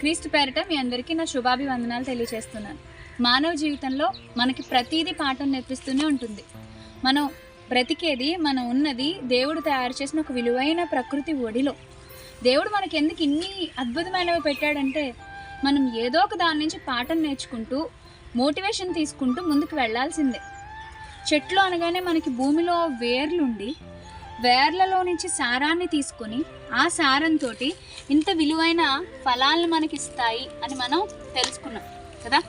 క్రీస్తు పేరిట మీ అందరికీ నా శుభాభివందనాలు తెలియజేస్తున్నాను. మానవ జీవితంలో మనకి ప్రతీది పాఠం నేర్పిస్తూనే ఉంటుంది. మనం బ్రతికేది మనం ఉన్నది దేవుడు తయారు చేసిన ఒక విలువైన ప్రకృతి ఒడిలో. దేవుడు మనకి ఎందుకు ఇన్ని అద్భుతమైనవి పెట్టాడంటే మనం ఏదో ఒక దాని నుంచి పాఠం నేర్చుకుంటూ మోటివేషన్ తీసుకుంటూ ముందుకు వెళ్ళాల్సిందే చెట్లు అనగానే మనకి భూమిలో వేర్లుండి వేర్లలో నుంచి సారాన్ని తీసుకొని ఆ సారంతో ఇంత విలువైన ఫలాలను మనకి ఇస్తాయి అని మనం తెలుసుకున్నాం కదా?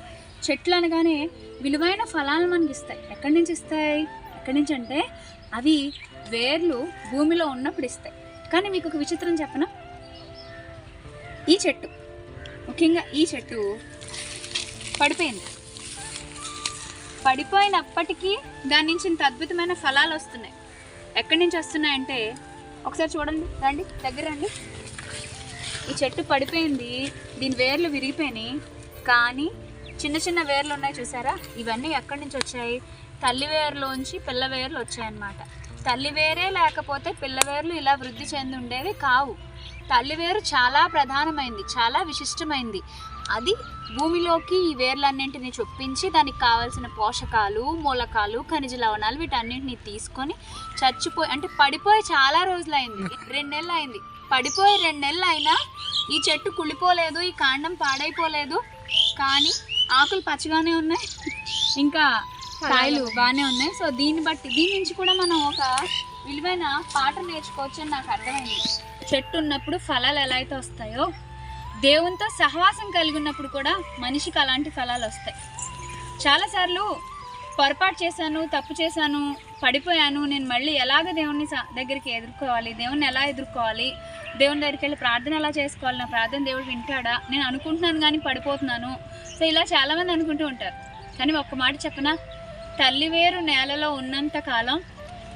చెట్లు అనగానే విలువైన ఫలాలను మనకి ఇస్తాయి ఎక్కడి నుంచి ఇస్తాయి? ఎక్కడి నుంచి అంటే అవి వేర్లు భూమిలో ఉన్నప్పుడు ఇస్తాయి. కానీ మీకు ఒక విచిత్రం చెప్పనా? ఈ చెట్టు ముఖ్యంగా ఈ చెట్టు పడిపోయింది. పడిపోయినప్పటికీ దాని నుంచి ఇంత అద్భుతమైన ఫలాలు వస్తున్నాయి. ఎక్కడి నుంచి వస్తున్నాయంటే ఒకసారి చూడండి రండి దగ్గర రండి. ఈ చెట్టు పడిపోయింది దీని వేర్లు విరిగిపోయినాయి కానీ చిన్న చిన్న వేర్లు ఉన్నాయి చూసారా? ఇవన్నీ ఎక్కడి నుంచి వచ్చాయి? తల్లి వేర్లోంచి పిల్ల వేర్లు వచ్చాయన్నమాట. తల్లి వేరే లేకపోతే పిల్లవేర్లు ఇలా వృద్ధి చెంది ఉండేవి కావు. తల్లి వేరు చాలా ప్రధానమైంది చాలా విశిష్టమైంది. అది భూమిలోకి ఈ వేర్లన్నింటినీ చొప్పించి దానికి కావాల్సిన పోషకాలు మూలకాలు ఖనిజ లవణాలు వీటన్నింటినీ తీసుకొని చచ్చిపోయి అంటే పడిపోయి చాలా రోజులైంది. రెండు నెలలు అయింది పడిపోయి రెండు నెలలు అయినా ఈ చెట్టు కుళ్ళిపోలేదు ఈ కాండం పాడైపోలేదు. కానీ ఆకులు పచ్చగానే ఉన్నాయి. ఇంకా కాయలు బాగానే ఉన్నాయి. సో దీన్ని బట్టి దీని నుంచి కూడా మనం ఒక విలువైన పాట నేర్చుకోవచ్చు అని నాకు అర్థమైంది. చెట్టు ఉన్నప్పుడు ఫలాలు ఎలా అయితే వస్తాయో దేవునితో సహవాసం కలిగి ఉన్నప్పుడు కూడా మనిషికి అలాంటి ఫలాలు వస్తాయి. చాలాసార్లు పొరపాటు చేశాను తప్పు చేశాను పడిపోయాను నేను మళ్ళీ ఎలాగ దేవుని దగ్గరికి ఎదుర్కోవాలి దేవుని ఎలా ఎదుర్కోవాలి దేవుని దగ్గరికి వెళ్ళి ప్రార్థన ఎలా చేసుకోవాలి నా ప్రార్థన దేవుడు వింటాడా నేను అనుకుంటున్నాను కానీ పడిపోతున్నాను. సో ఇలా చాలామంది అనుకుంటూ ఉంటారు. కానీ ఒక్క మాట చెప్పన? తల్లి వేరు నేలలో ఉన్నంత కాలం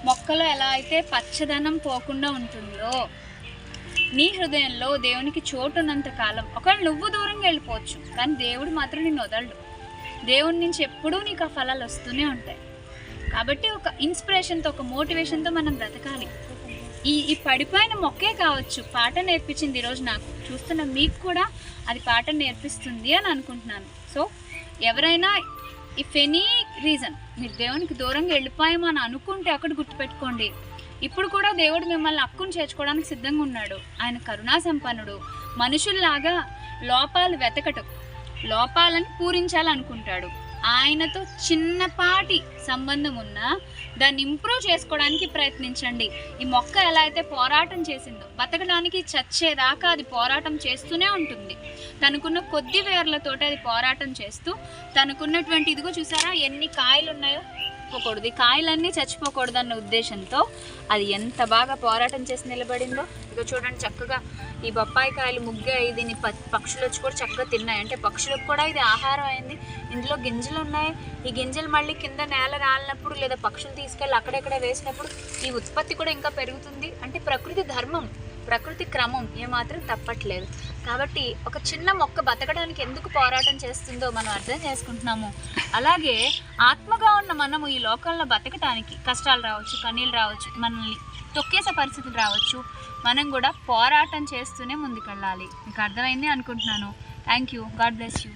మొక్కలో ఎలా అయితే పచ్చదనం పోకుండా ఉంటుందో నీ హృదయంలో దేవునికి చోటు ఉన్నంత కాలం ఒకవేళ నువ్వు దూరంగా వెళ్ళిపోవచ్చు కానీ దేవుడు మాత్రం నిన్ను వదలడు. దేవుడి నుంచి ఎప్పుడూ నీకు ఆ ఫలాలు వస్తూనే ఉంటాయి. కాబట్టి ఒక ఇన్స్పిరేషన్తో ఒక మోటివేషన్తో మనం బ్రతకాలి. ఈ ఈ పడిపోయిన మొక్కే కావచ్చు పాట నేర్పించింది ఈరోజు నాకు. చూస్తున్న మీకు కూడా అది పాట నేర్పిస్తుంది అని అనుకుంటున్నాను. సో ఎవరైనా ఇఫ్ ఎనీ రీజన్ మీరు దేవునికి దూరంగా వెళ్ళిపోయామని అనుకుంటే అక్కడ గుర్తుపెట్టుకోండి. ఇప్పుడు కూడా దేవుడు మిమ్మల్ని అక్కును చేర్చుకోవడానికి సిద్ధంగా ఉన్నాడు. ఆయన కరుణా సంపన్నుడు. మనుషుల్లాగా లోపాలు వెతకటు లోపాలను పూరించాలనుకుంటాడు. ఆయనతో చిన్నపాటి సంబంధం ఉన్నా దాన్ని ఇంప్రూవ్ చేసుకోవడానికి ప్రయత్నించండి. ఈ మొక్క ఎలా అయితే పోరాటం చేసిందో బతకడానికి చచ్చేదాకా అది పోరాటం చేస్తూనే ఉంటుంది. తనకున్న కొద్ది వేర్లతోటి అది పోరాటం చేస్తూ తనకున్నటువంటి ఇదిగో చూసారా ఎన్ని కాయలు ఉన్నాయో చచ్చిపోకూడదు. ఈ కాయలన్నీ చచ్చిపోకూడదు అన్న ఉద్దేశంతో అది ఎంత బాగా పోరాటం చేసి నిలబడిందో. ఇక చూడండి చక్కగా ఈ బొప్పాయి కాయలు ముగ్గాయి దీన్ని పక్షులు వచ్చి కూడా చక్కగా తిన్నాయి. అంటే పక్షులకు కూడా ఇది ఆహారం అయింది. ఇందులో గింజలు ఉన్నాయి. ఈ గింజలు మళ్ళీ కింద నేల రాలినప్పుడు లేదా పక్షులు తీసుకెళ్ళి అక్కడెక్కడ వేసినప్పుడు ఈ ఉత్పత్తి కూడా ఇంకా పెరుగుతుంది. అంటే ప్రకృతి ధర్మం. ప్రకృతి క్రమం ఏమాత్రం తప్పట్లేదు. కాబట్టి ఒక చిన్న మొక్క బతకడానికి ఎందుకు పోరాటం చేస్తుందో మనం అర్థం చేసుకుంటున్నాము. అలాగే ఆత్మగా ఉన్న మనము ఈ లోకంలో బతకటానికి కష్టాలు రావచ్చు కన్నీళ్ళు రావచ్చు మనల్ని తొక్కేసే పరిస్థితులు రావచ్చు. మనం కూడా పోరాటం చేస్తూనే ముందుకెళ్ళాలి. మీకు అర్థమైంది అనుకుంటున్నాను. Thank you God bless you